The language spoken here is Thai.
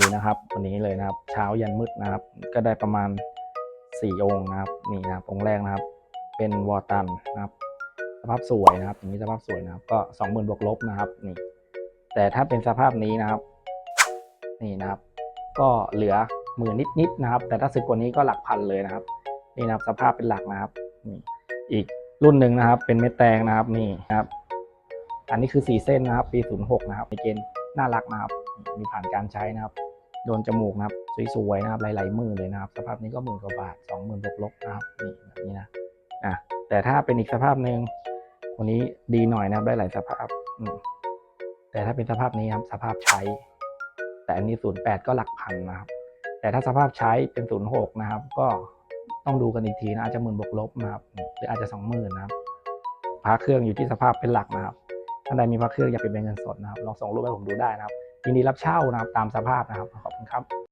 ดูนะครับ วันนี้เลยนะครับ เช้ายันมืดนะครับ ก็ได้ประมาณสี่องค์นะครับนี่นะครับองค์แรกนะครับ เป็นวอร์ตันนะครับ สภาพสวยนะครับอย่างนี้สภาพสวยนะครับ ก็สองหมื่นบวกลบนะครับนี่ แต่ถ้าเป็นสภาพนี้นะครับ นี่นะครับ ก็เหลือหมื่นนิดๆนะครับ แต่ถ้าสึกกว่านี้ก็หลักพันเลยนะครับ นี่นะครับสภาพเป็นหลักนะครับนี่อีกรุ่นหนึ่งนะครับ เป็นเม็ดแตงนะครับนี่นะครับ อันนี้คือสีเส้นนะครับ ปี 06 นะครับในเกณฑ์น่ารักนะครับ มีผ่านการใช้นะครับ โดนจมูกนะครับ สวยๆนะครับหลายๆมือเลยนะครับ สภาพนี้ก็หมื่นกว่าบาทสองหมื่นบวกลบนะครับนี่แบบนี้นะอะแต่ถ้าเป็นอีกสภาพหนึ่งวันนี้ดีหน่อยนะครับได้หลายสภาพอืมแต่ถ้าเป็นสภาพนี้ครับสภาพใช้ แต่อันนี้08ก็หลักพันนะครับ แต่ถ้าสภาพใช้เป็น06นย์หกนะครับ ก็ต้องดูกันอีกทีนะอาจจะหมื่นบวกลบนะครับหรืออาจจะ20,000นนะครับพระเครื่องอยู่ที่สภาพเป็นหลักนะครับท่านใดมีพระเครื่องอยากเป็นเงินสดนะครับลองส่งรูปให้ผมดูได้นะครับ ยินดีรับเช่านะครับตามสภาพนะครับขอบคุณครับ